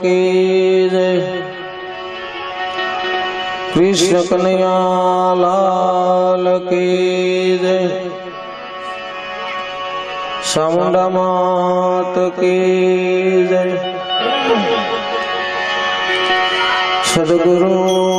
કી જય કૃષ્ણ કનૈયા લાલ કી માત કી સદગુરુ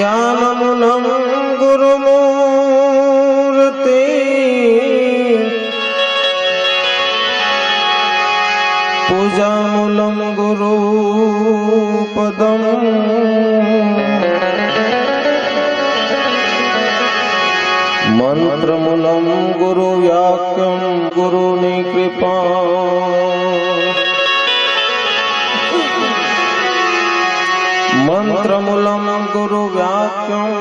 ध्यानमूलं गुरुमूर्ते पूजामूलं गुरुपदम् मन्त्रमूलं गुरुवाक्यं गुरुनि कृपा મંત્રમૂલમ ગુરુ વ્યાખ્યમ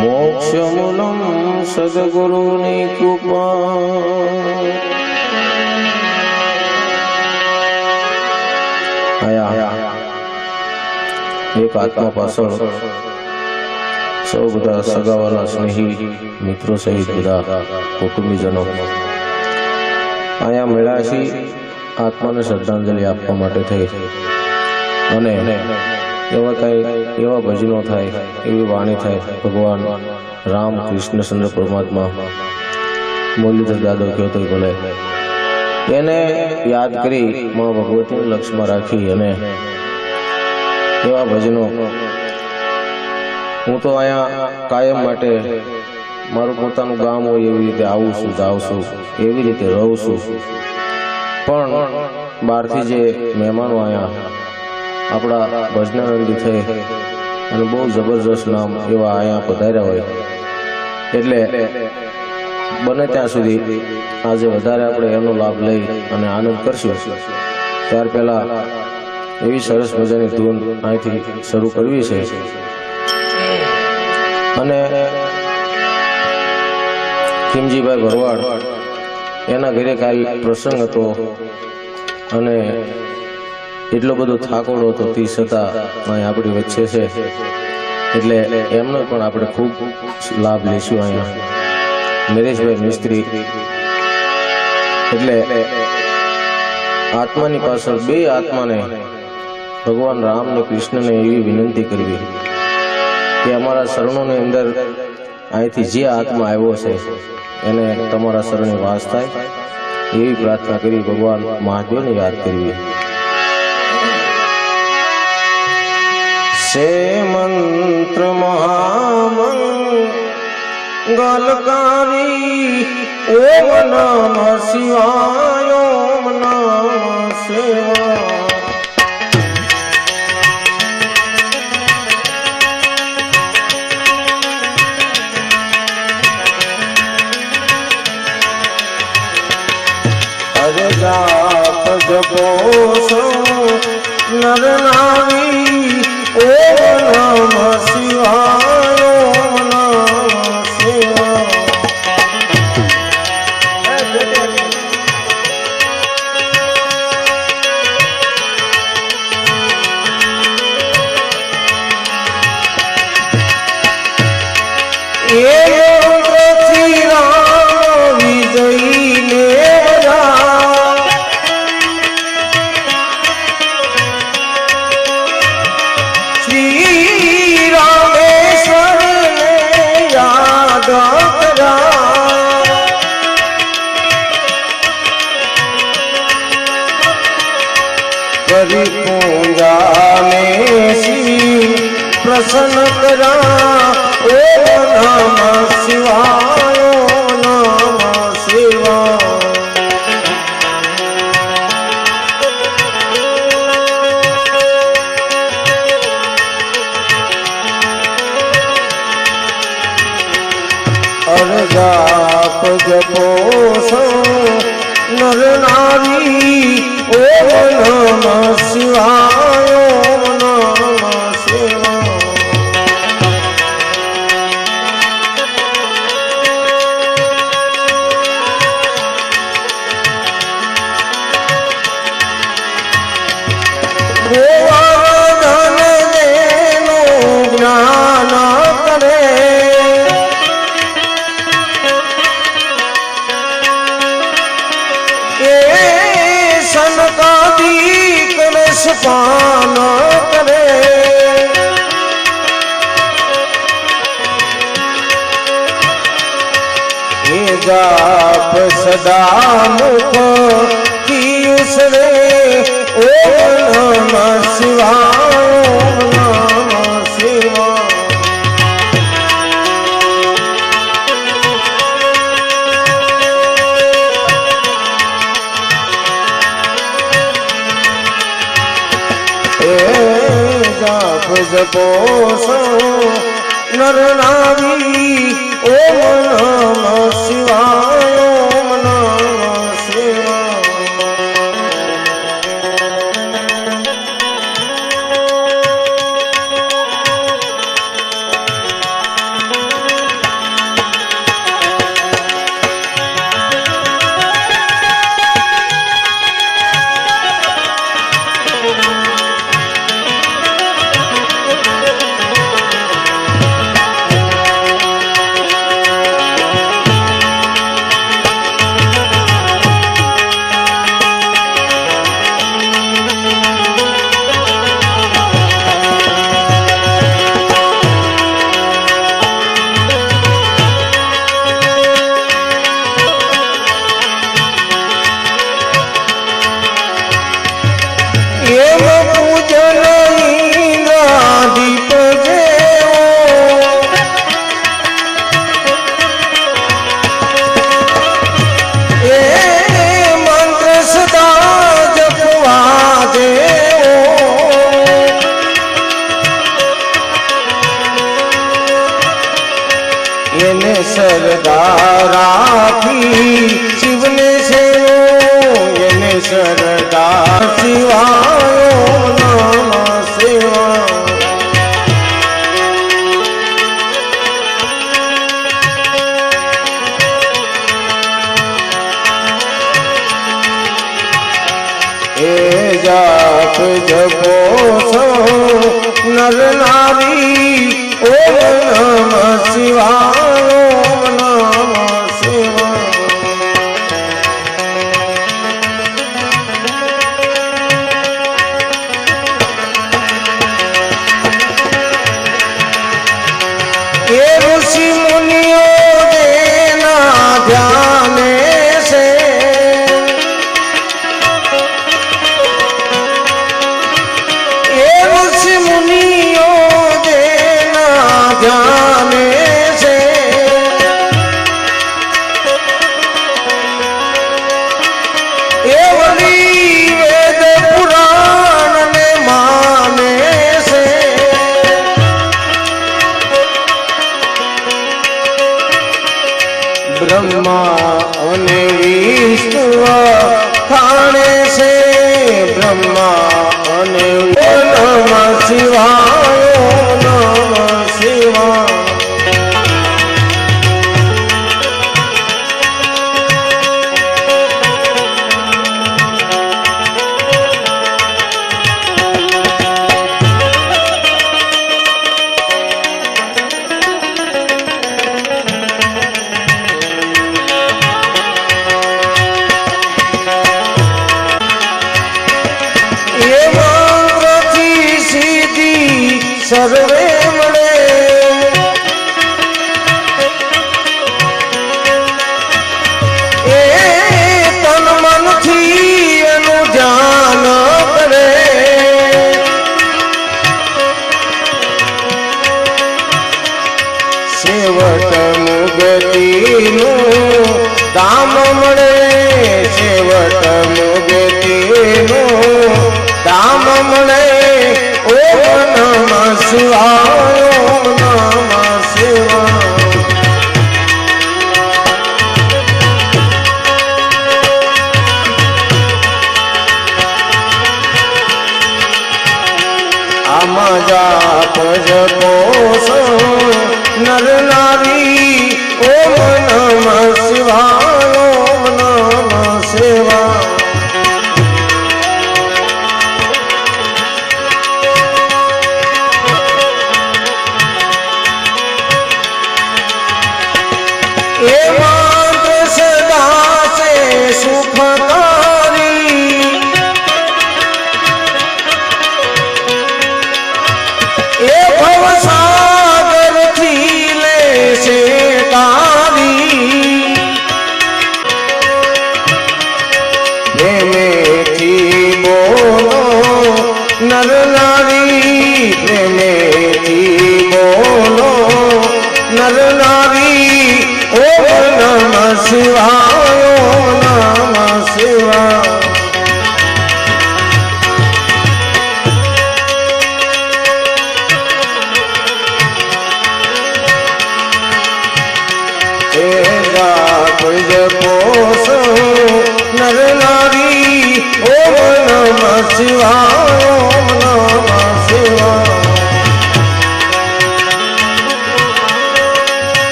મોક્ષમૂલમ સદગુરુની કૃપા આયા એક આત્મા પાછળ સૌ બધા સગાવાલા સ્નેહી મિત્રો સહિત બધા કુટુંબીજનો અહીંયા મળ્યા છીએ આત્માને શ્રદ્ધાંજલિ આપવા માટે થઈ અને એવા કઈ એવા ભજનો થાય, એવી વાણી થાય, ભગવાન રામ કૃષ્ણચંદ્ર પરમાત્મા મુરલીધર દાદો કહ્યો તો ભલે. એને યાદ કરી માં ભગવતીને લક્ષમાં રાખી અને એવા ભજનો. હું તો અહીંયા કાયમ માટે મારું પોતાનું ગામ હોય એવી રીતે આવું છું, જાઉં છું, એવી રીતે રહું છું. પણ બહારથી જે મહેમાનો આવ્યા આપણા ભજનાનંદ થઈ અને બહુ જબરજસ્ત નામ એવા અહીંયા પધાર્યા હોય. એટલે બને ત્યાં સુધી આજે વધારે આપણે એનો લાભ લઈ અને આનંદ કરશું. ત્યાર પહેલા એવી સરસ મજાની ધૂન અહીંથી શરૂ કરવી છે. અને ખીમજીભાઈ ભરવાડ એના ઘરે કાલ પ્રસંગ હતો. અને એટલો બધો થાકોડો હતો તે છતાં અહીં આપણી વચ્ચે છે. એટલે એમનો પણ આપણે ખૂબ લાભ લઈશું અહીંયા. નરેશભાઈ મિસ્ત્રી. એટલે આત્માની પાછળ બે આત્માને ભગવાન રામ ને કૃષ્ણને એવી વિનંતી કરવી કે અમારા શરણોની અંદર અહીંથી જે આત્મા આવ્યો છે, એને તમારા શરણે વાસ થાય. એવી પ્રાર્થના કરી ભગવાન મહાદેવને યાદ કરવી. સે મંત્ર મહામંગલકારી ઓમ નમ શિવાય ઓમ નમ શિવાય જાપ જપો સો નર નારી ઓમ નમ શિવાય. પ્રસન્ન કરા. ઓ નમઃ શિવાય. પાન કરે. એ જાપ સદા મુખ કી ઉસરે ઓમ શિવા આપ જપો છો નર નારી શિવાય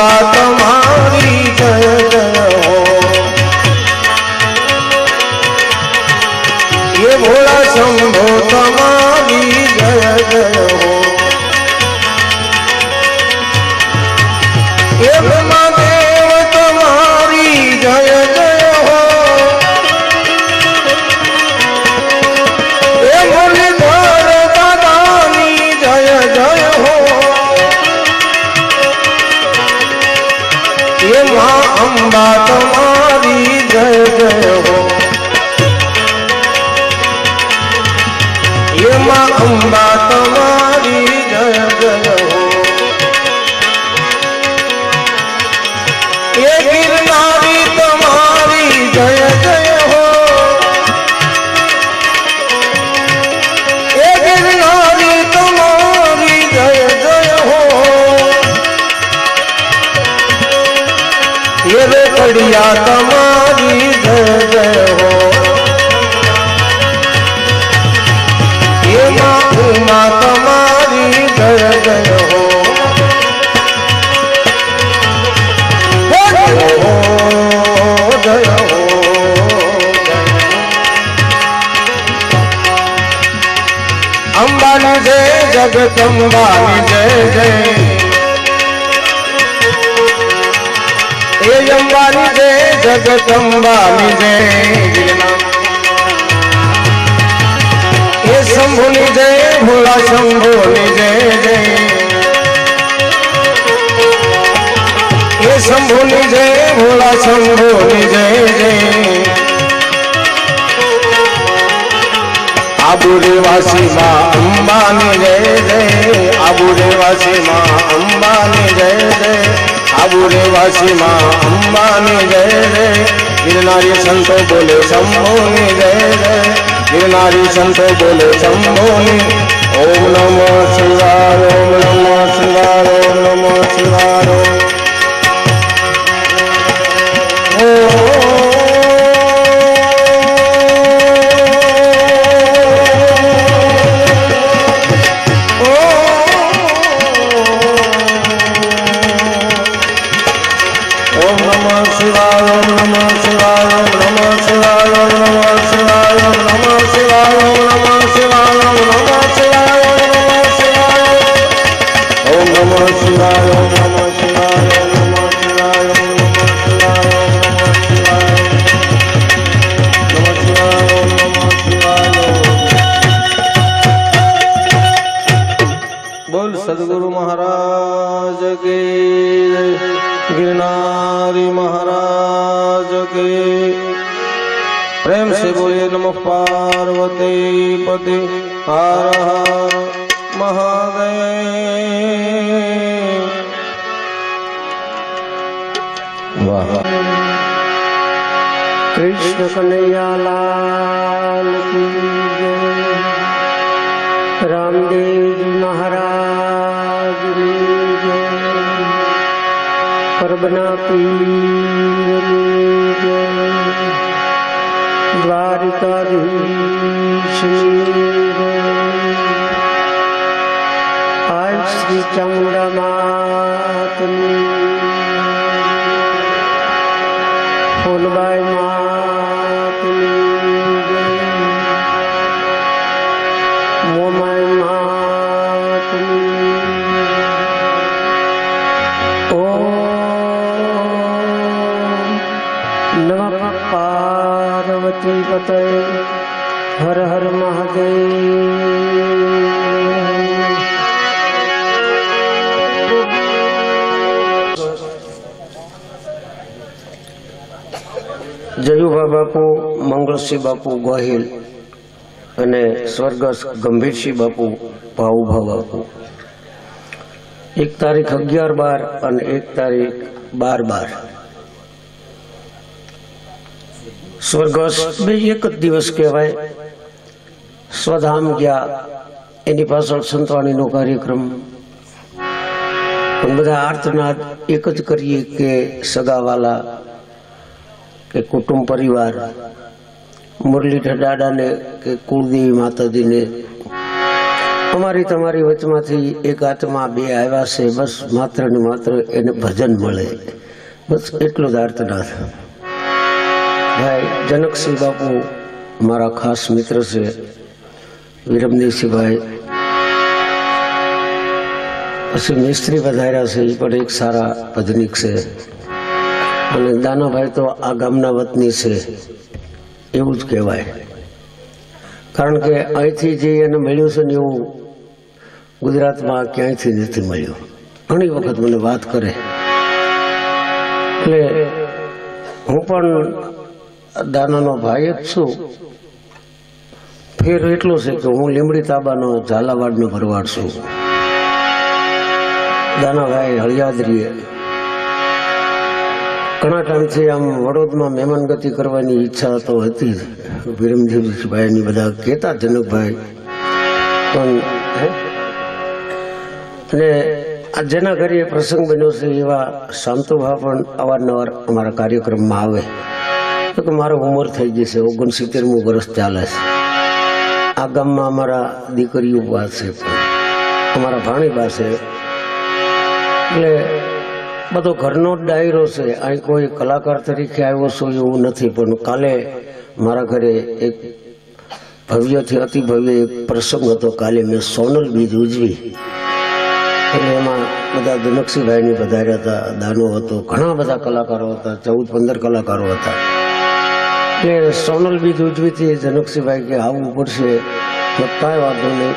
मातम ઉમા તમારી જય જય હો જય હો. અંબાની જય જગત જય. શંભુની જય ભોળા શંભુની જય જય એ શંભુની જય ભોળા શંભુની જય જય આબુ રેવાસી માં અંબાની જય જય આબુ રેવાસી માં અંબાની જય જય આબુ રેવાસી માં અંબાની જય જય ગિરનારી સંતો બોલે, શંભુની જય જય નારી સંતો બોલે શંભોની ઓમ નમઃ શિવાય ઓમ નમઃ શિવાય ઓમ નમઃ શિવાય. સર્વના પીર દ્વારિકાધીશ આજ શ્રી ચંદ્રમાતની ફૂલબાઈ જયુભા બાપુ, મંગળસિંહ બાપુ, ગોહિલ અને સ્વર્ગસ્થ ગંભીરસિંહ બાપુ ભાવુભા બાપુ. એક તારીખ અગિયાર બાર અને એક તારીખ બાર બાર. સ્વર્ગસ્થ બે એક જ દિવસ કહેવાય. સ્વધામ ગયા, એની પાછળ સંતવાણીનો કાર્યક્રમ. બધા આર્તનાદ એક જ કરીએ કે સગાવાલા કે કુટુંબ પરિવાર, મુરલીધર દાદાને કે કુળદેવી માતાજીને. અમારી તમારી વચમાંથી એક આત્મા બે આવ્યા છે, બસ માત્ર ને માત્ર એને ભજન મળે. બસ એટલો જ આર્તનાથ ભાઈ, જનકસિંહ બાપુ મારા ખાસ મિત્ર છે વિરમદેવસિંહભાઈ પછી મિસ્ત્રી વધાર્યા છે એ પણ એક સારા ભજનિક છે. અને દાનાભાઈ તો આ ગામના વતની છે. એવું જ કહેવાય. કારણ કે અહીંથી જે એને મળ્યું છે ને એવું ગુજરાતમાં ક્યાંયથી નથી મળ્યું. ઘણી વખત મને વાત કરે. એટલે હું પણ દાનાનો ભાઈ જ છું. ફેર એટલો છે કે હું લીમડી તાબાનો ઝાલાવાડનો ભરવાડ છું. દાનાભાઈ હળિયાદરીએ ઘણા ટાઈમથી આમ વડોદમાં મહેમાનગતિ કરવાની ઈચ્છા તો હતી જ. વિરમજીભાઈની બધા કહેતા જનકભાઈ. પણ? અને આ જેના ઘરે પ્રસંગ બન્યો છે એવા શાંતુભા પણ અવારનવાર અમારા કાર્યક્રમમાં આવે. તો કે મારો ઉંમર થઈ ગઈ છે ઓગણસિત્તેરમું વર્ષ ચાલે છે. આ ગામમાં અમારા દીકરીઓ પાસે પણ. અમારા ભાણી પાસે એટલે બધો ઘરનો જ ડાયરો છે. અહીં કોઈ કલાકાર તરીકે આવ્યો છું એવું નથી, પણ કાલે મારા ઘરે એક ભવ્યથી અતિ ભવ્ય એક પ્રસંગ હતો. કાલે મેં સોનલ બીજ ઉજવી. એટલે એમાં બધા જનકસિંહભાઈની વધાર્યા હતા. દાનો હતો, ઘણા બધા કલાકારો હતા, ચૌદ, પંદર કલાકારો હતા. એટલે સોનલ બીજ ઉજવીથી જનકસિંહભાઈ કે આવવું પડશે કાંઈ વાંધો નહીં.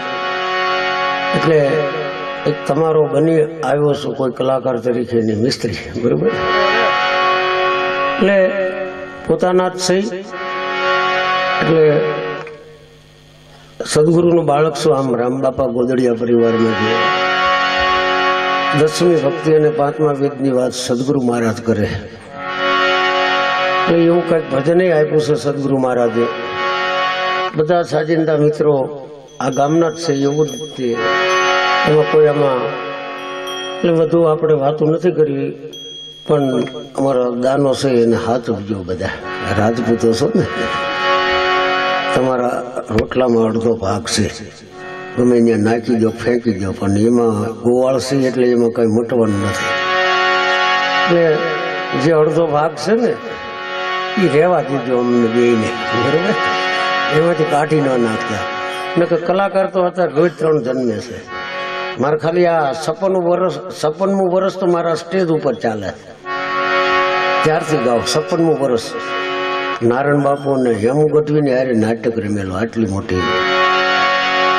એટલે એક તમારો બની આવ્યો છું કોઈ કલાકાર તરીકે ની મિસ્ત્રી, બરોબર? એટલે પોતાના જ સહી એટલે સદગુરુનું બાળક છું આમ રામબાપા ગોદડિયા પરિવારમાં છે. દસમી ભક્તિ અને પાંચમા વેદની વાત સદગુરુ મહારાજ કરે. તો એવું કંઈક ભજને આપ્યું છે સદગુરુ મહારાજે. બધા સાજિંદા મિત્રો આ ગામના જ છે એવું જ તે એમાં કોઈ આમાં એટલે વધુ આપણે વાતો નથી કરવી, પણ અમારો દાનો છે એને હાથ ઉપજો બધા. રાજપૂતો છો ને? તમારા રોટલામાં અડધો ભાગ છે. ગમે ત્યાં નાખી દો, ફેંકી દો, પણ એમાં ગોવાળ છે એટલે એમાં કંઈ મટવાનું નથી. એટલે જે અડધો ભાગ છે ને એ રહેવા દીધો અમને બેને બરાબર? એમાંથી કાઢી ન નાખતા. ને કે કલાકાર તો અત્યારે રોજ ત્રણ જન્મે છે. મારે ખાલી આ સપનનું વર્ષ સપનમું વર્ષ તો મારા સ્ટેજ ઉપર ચાલે. ત્યારથી ગાઉં સપનમું વર્ષ નારાયણ બાપુ અને હેમ ગઢવીને હારે નાટક રમેલો, આટલી મોટી.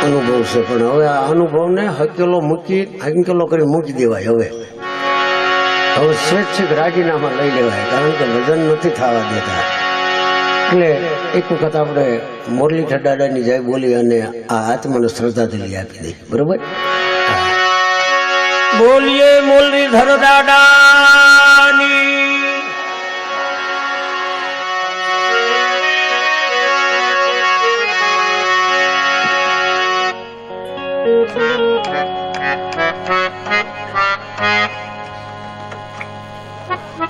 અનુભવ છે, પણ હવે આ અનુભવને હકેલો મૂકી, હકેલો કરી મૂકી દેવાય હવે. હવે સ્વૈચ્છિક રાજીનામા લઈ લેવાય, કારણ કે વજન નથી થવા દેતા. એટલે એક વખત આપણે મોરલી ઠડાડાની જય બોલી અને આ આત્માને શ્રદ્ધાંજલિ આપી દઈએ, બરોબર? બોલીએ મુરલીધર દાદાની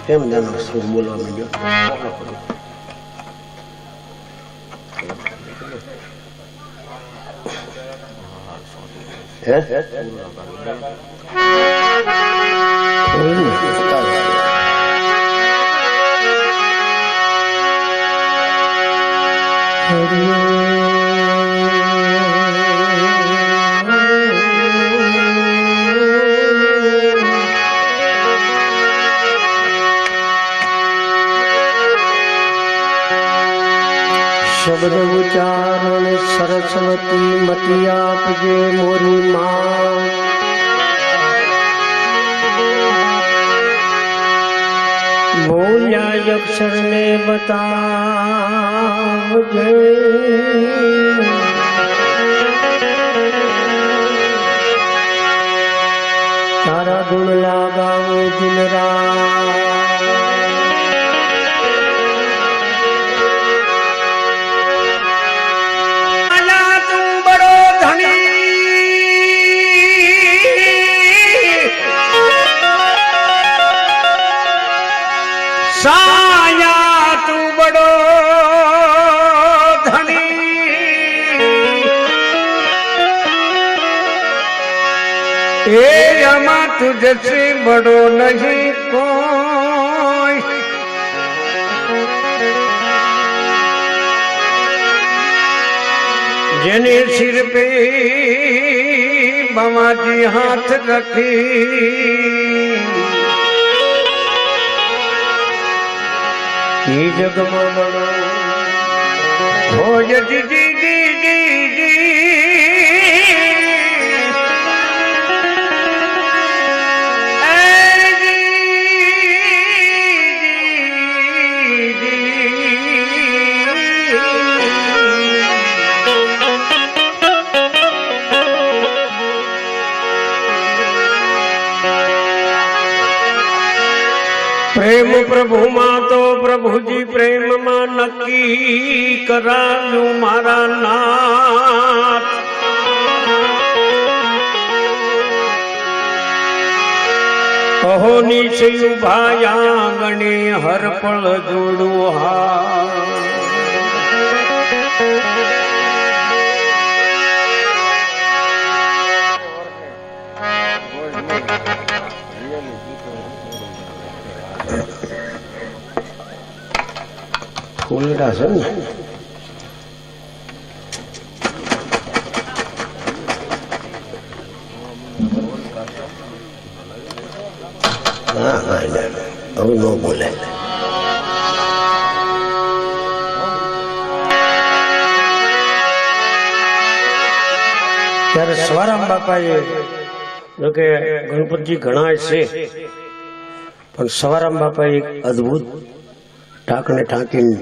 કેમ જાણો શું બોલવા માંડ્યો? હે? કોઈ તુજસે બડો નહીં કોઈ. જેને સિર પે બામાજી હાથ રખી. જગમાં બનો હોય જી પ્રભુમાં તો પ્રભુજી પ્રેમમાં નક્કી કરાયું મારા નાથ. અહો નિશયું ભાયા ગણે હરપળ જોડું હા ફૂલડા છે ને બોલે ત્યારે સ્વરામ બાપાએ જો કે ગણપતજી ઘણા છે, પણ સવારામ એક અદભુત ટાંકને ટાંકીને